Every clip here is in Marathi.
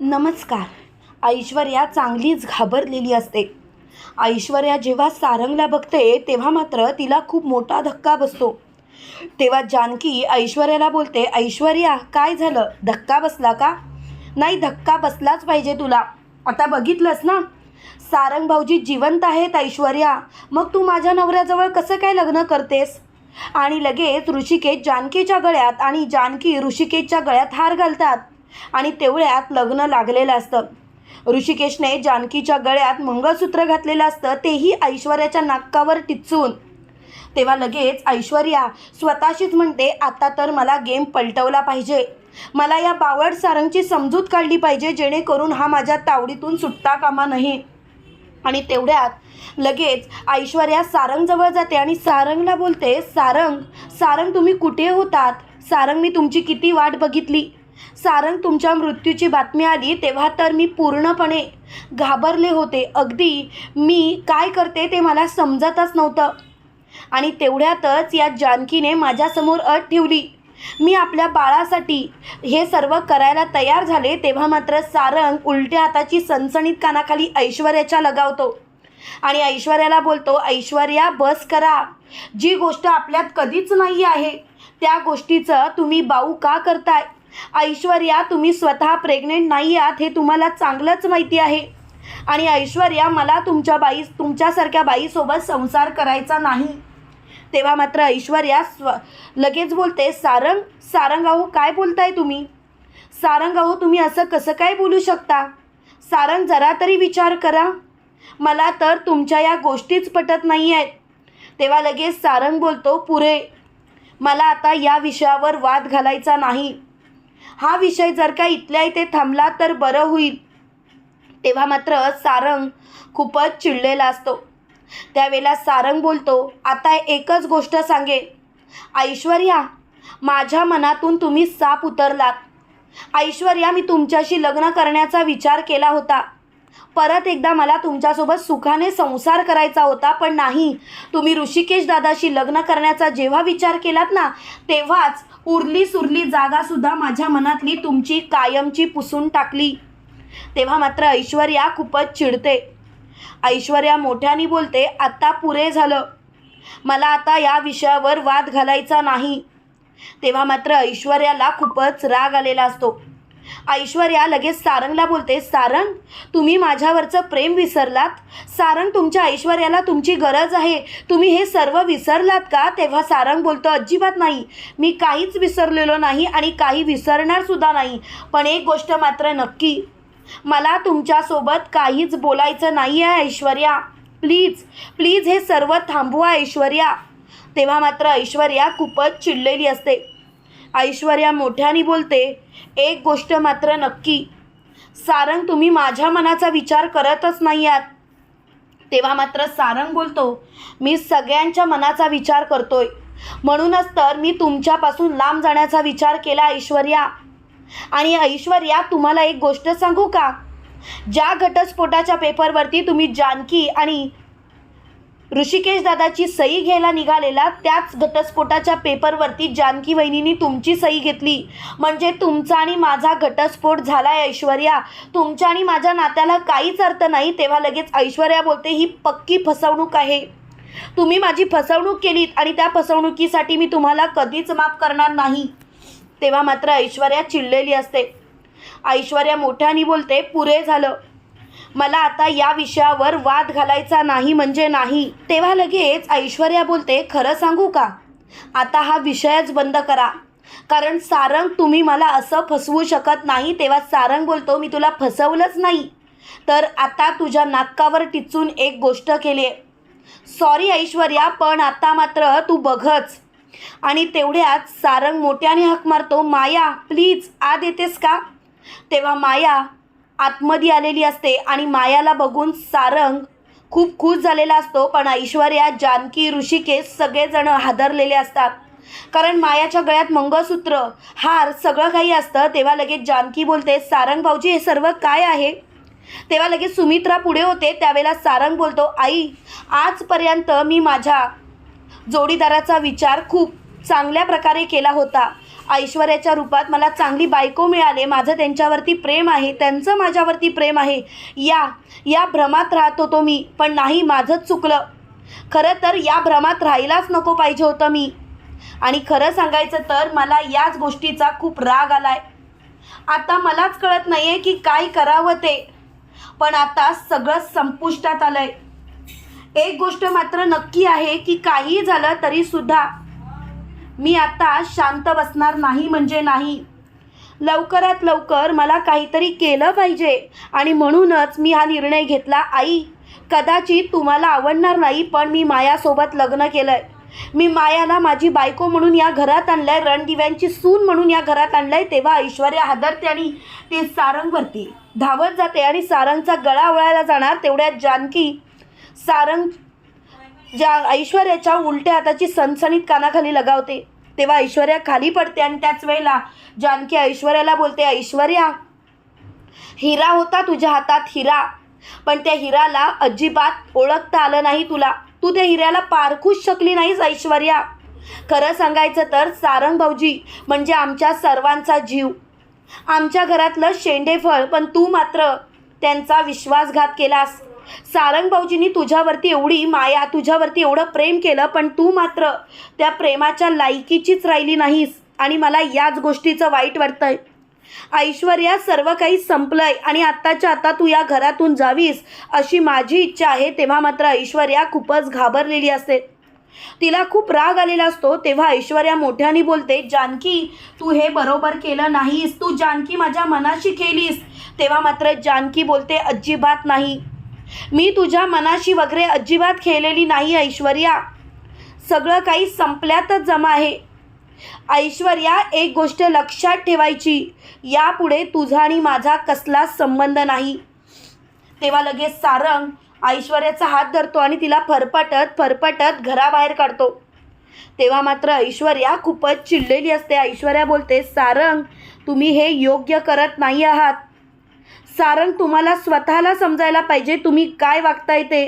नमस्कार. ऐश्वर्या चांगलीच घाबरलेली असते. ऐश्वर्या जेव्हा सारंगला बघते तेव्हा मात्र तिला खूप मोठा धक्का बसतो. तेव्हा जानकी ऐश्वर्याला बोलते ऐश्वर्या काय झालं? धक्का बसला का? नाही धक्का बसलाच पाहिजे तुला. आता बघितलंस ना? सारंग भाऊजी जिवंत आहेत ऐश्वर्या. मग तू माझ्या नवऱ्याजवळ कसं काय लग्न करतेस? आणि लगेच ऋषिकेश जानकीच्या गळ्यात आणि जानकी ऋषिकेशच्या गळ्यात हार घालतात. आणि तेवढ्यात लग्न लागलेलं असतं. ऋषिकेशने जानकीच्या गळ्यात मंगळसूत्र घातलेलं असतं तेही ऐश्वर्याच्या नाकावर टिचून. तेव्हा लगेच ऐश्वर्या स्वतःशीच म्हणते आता तर मला गेम पलटवला पाहिजे. मला या बावड सारंगची समजूत काढली पाहिजे जेणेकरून हा माझ्या तावडीतून सुटता कामा नाही. आणि तेवढ्यात लगेच ऐश्वर्या सारंगजवळ जाते आणि सारंगला बोलते सारंग सारंग तुम्ही कुठे होतात? सारंग मी तुमची किती वाट बघितली. सारंग तुमच्या मृत्यूची बातमी आली तेव्हा तर मी पूर्णपणे घाबरले होते. अगदी मी काय करते ते मला समजतच नव्हतं. आणि तेवढ्यातच या जानकीने माझ्यासमोर अट ठेवली. मी आपल्या बाळासाठी हे सर्व करायला तयार झाले तेव्हा मात्र सारंग उलट्या हाताची सणसणीत कानाखाली ऐश्वर्याच्या लगावतो. आणि ऐश्वर्याला बोलतो ऐश्वर्या बस करा. जी गोष्ट आपल्यात कधीच नाही आहे त्या गोष्टीचं तुम्ही बाऊ का करताय? ऐश्वर्या तुम्ही स्वतः प्रेग्नेंट नाही आहात हे तुम्हाला चांगलंच माहिती आहे. आणि ऐश्वर्या मला तुमच्या बाई तुमच्यासारख्या बाईसोबत संसार करायचा नाही. तेव्हा मात्र ऐश्वर्या स्व लगेच बोलते सारंग सारंग अहो काय बोलताय तुम्ही? सारंग अहो तुम्ही असं कसं काय बोलू शकता? सारंग जरा तरी विचार करा. मला तर तुमच्या या गोष्टीच पटत नाही आहेत तेव्हा लगेच सारंग बोलतो पुरे मला आता या विषयावर वाद घालायचा नाही. हा विषय जर का इथल्या इथे थांबला तर बरं होईल. तेव्हा मात्र सारंग खूपच चिडलेला असतो. त्यावेळेला सारंग बोलतो आता एकच गोष्ट सांगे ऐश्वर्या माझ्या मनातून तुम्ही साप उतरलात. ऐश्वर्या मी तुमच्याशी लग्न करण्याचा विचार केला होता. परत एकदा मला तुमच्यासोबत सुखाने संसार करायचा होता पण नाही. तुम्ही ऋषिकेश दादाशी लग्न करण्याचा जेव्हा विचार केलात ना तेव्हाच उरली सुरली जागासुद्धा माझ्या मनातली तुमची कायमची पुसून टाकली. तेव्हा मात्र ऐश्वर्या खूपच चिडते. ऐश्वर्या मोठ्याने बोलते आत्ता पुरे झालं. मला आता या विषयावर वाद घालायचा नाही. तेव्हा मात्र ऐश्वर्याला खूपच राग आलेला असतो. ऐश्वर्या लगेच सारंगला बोलते सारंग तुम्ही माझ्यावरचं प्रेम विसरलात? सारंग तुमच्या ऐश्वर्याला तुमची गरज आहे. तुम्ही हे सर्व विसरलात का? तेव्हा सारंग बोलतो अजिबात नाही. मी काहीच विसरलेलो नाही आणि काही विसरणारसुद्धा नाही. पण एक गोष्ट मात्र नक्की. मला तुमच्यासोबत काहीच बोलायचं नाही आहे ऐश्वर्या. प्लीज प्लीज हे सर्व थांबवा ऐश्वर्या. तेव्हा मात्र ऐश्वर्या खूपच चिडलेली असते. ऐश्वर्या मोठ्याने बोलते एक गोष्ट मात्र नक्की. सारंग तुम्ही माझ्या मनाचा विचार करतच नाही आहात. तेव्हा मात्र सारंग बोलतो मी सगळ्यांच्या मनाचा विचार करतोय. म्हणूनच तर मी तुमच्यापासून लांब जाण्याचा विचार केला ऐश्वर्या. आणि ऐश्वर्या तुम्हाला एक गोष्ट सांगू का? ज्या घटस्फोटाच्या पेपरवरती तुम्ही जानकी आणि ऋषिकेश दादाची सही घ्यायला निघालेला त्याच घटस्फोटाच्या पेपरवरती जानकी वहिनीनी तुमची सही घेतली. म्हणजे तुमचा आणि माझा घटस्फोट झालाय ऐश्वर्या. तुमच्या आणि माझ्या नात्याला काहीच अर्थ नाही तेव्हा लगेच ऐश्वर्या बोलते ही पक्की फसवणूक आहे. तुम्ही माझी फसवणूक केलीत आणि त्या फसवणुकीसाठी मी तुम्हाला कधीच माफ करणार नाही. तेव्हा मात्र ऐश्वर्या चिडलेली असते. ऐश्वर्या मोठ्याने बोलते पुरे झालं. मला आता या विषयावर वाद घालायचा नाही म्हणजे नाही. तेव्हा लगेच ऐश्वर्या बोलते खरं सांगू का? आता हा विषयच बंद करा. कारण सारंग तुम्ही मला असं फसवू शकत नाही तेव्हा सारंग बोलतो मी तुला फसवलंच नाही. तर आता तुझ्या नाकावर टिचून एक गोष्ट केली. आहे सॉरी ऐश्वर्या पण आता मात्र तू बघच. आणि तेवढ्यात सारंग मोठ्याने हक मारतो माया प्लीज आत येतेस का? तेव्हा माया आतमध्ये आलेली असते आणि मायाला बघून सारंग खूप खुश झालेला असतो पण ऐश्वर्या जानकी ऋषिकेश सगळेजण हादरलेले असतात. कारण मायाच्या गळ्यात मंगळसूत्र हार सगळं काही असतं. तेव्हा लगेच जानकी बोलते सारंग भाऊजी हे सर्व काय आहे? तेव्हा लगेच सुमित्रा पुढे होते. त्यावेळेला सारंग बोलतो आई आजपर्यंत मी माझ्या जोडीदाराचा विचार खूप चांगल्या प्रकारे केला होता. ऐश्वर्याच्या रूपात मला चांगली बायको मिळाले. माझं त्यांच्यावरती प्रेम आहे. त्यांचं माझ्यावरती प्रेम आहे. या या भ्रमात राहत होतो मी. पण नाही माझंच चुकलं. खरं तर या भ्रमात राहायलाच नको पाहिजे होतं मी. आणि खरं सांगायचं तर मला याच गोष्टीचा खूप राग आलाय. आता मलाच कळत नाही आहे की काय करावं ते. पण आता सगळं संपुष्टात आलंय. एक गोष्ट मात्र नक्की आहे की काही झालं तरीसुद्धा मी आता शांत बसणार नाही म्हणजे नाही. लवकरात लवकर मला काहीतरी केलं पाहिजे आणि म्हणूनच मी हा निर्णय घेतला आई. कदाचित तुम्हाला आवडणार नाही पण मी मायासोबत लग्न केलं आहे मी मायाला माझी बायको म्हणून या घरात आणलं आहे रणदिव्यांची सून म्हणून या घरात आणलं आहे तेव्हा ऐश्वर्या हादरते आणि ते सारंगवरती धावत जाते आणि सारंगचा गळा वळायला जाणार तेवढ्यात जानकी सारंग ज्या ऐश्वर्याच्या उलट्या हाताची सणसणीत कानाखाली लगावते तेव्हा ऐश्वर्या खाली पडते आणि त्याच वेळेला जानकी ऐश्वर्याला बोलते ऐश्वर्या हिरा होता तुझ्या हातात हिरा पण त्या हिराला अजिबात ओळखता आलं नाही तुला. तू त्या हिऱ्याला पारखूच शकली नाहीस ऐश्वर्या. खरं सांगायचं तर सारंग भाऊजी म्हणजे आमच्या सर्वांचा जीव. आमच्या घरातलं शेंडेफळ पण तू मात्र त्यांचा विश्वासघात केलास. सारंग भाऊजींनी तुझ्यावरती एवढी माया तुझ्यावरती एवढं प्रेम केलं पण तू मात्र त्या प्रेमाच्या लायकीचीच राहिली नाहीस. आणि मला याच गोष्टीचं वाईट वाटतंय. ऐश्वर्या सर्व काही संपलंय आणि आत्ताच्या आता तू या घरातून जावीस अशी माझी इच्छा आहे तेव्हा मात्र ऐश्वर्या खूपच घाबरलेली असते. तिला खूप राग आलेला असतो तेव्हा ऐश्वर्या मोठ्याने बोलते जानकी तू हे बरोबर केलं नाहीस. तू जानकी माझ्या मनाशी केलीस तेव्हा मात्र जानकी बोलते अजिबात नाही. मी तुझ्या मनाशी वगैरे अजिबात खेळलेली नाही ऐश्वर्या. सगळं काही संपल्यातच जमा आहे. ऐश्वर्या एक गोष्ट लक्षात ठेवायची. यापुढे तुझा आणि माझा कसलाच संबंध नाही. तेव्हा लगेच सारंग ऐश्वर्याचा हात धरतो आणि तिला फरफटत फरफटत घराबाहेर काढतो. तेव्हा मात्र ऐश्वर्या खूपच चिडलेली असते. ऐश्वर्या बोलते सारंग तुम्ही हे योग्य करत नाही आहात. सारंग तुम्हाला स्वतःला समजायला पाहिजे. तुम्ही काय वागताय ते?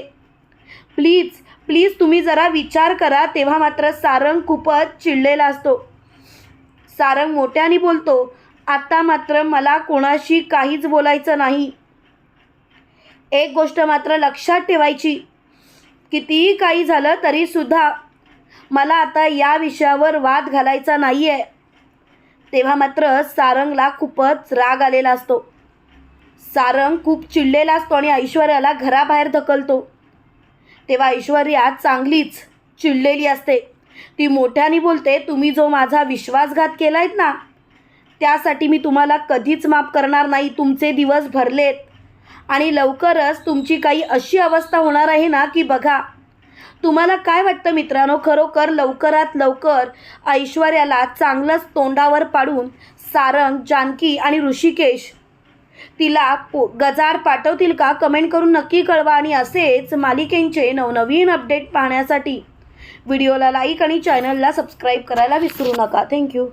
प्लीज प्लीज तुम्ही जरा विचार करा. तेव्हा मात्र सारंग खूपच चिडलेला असतो. सारंग मोठ्याने बोलतो आता मात्र मला कोणाशी काहीच बोलायचं नाही. एक गोष्ट मात्र लक्षात ठेवायची. कितीही काही झालं तरीसुद्धा मला आता या विषयावर वाद घालायचा नाही आहे तेव्हा मात्र सारंगला खूपच राग आलेला असतो. सारंग खूप चिडलेला असतो आणि ऐश्वर्याला घराबाहेर ढकलतो. तेव्हा ऐश्वर्या चांगलीच चिडलेली असते. ती मोठ्याने बोलते तुम्ही जो माझा विश्वासघात केला आहेत ना त्यासाठी मी तुम्हाला कधीच माफ करणार नाही. तुमचे दिवस भरलेत आणि लवकरच तुमची काही अशी अवस्था होणार आहे ना की बघा तुम्हाला काय वाटतं मित्रांनो? खरोखर लवकरात लवकर ऐश्वर्याला चांगलंच तोंडावर पाडून सारंग जानकी आणि ऋषिकेश तिला पो गजार पाठवतील का? कमेंट करून नक्की कळवा आणि असेच मालिकेंचे नवनवीन अपडेट पाहण्यासाठी. व्हिडिओला लाईक आणि चॅनलला सबस्क्राईब करायला विसरू नका. थँक्यू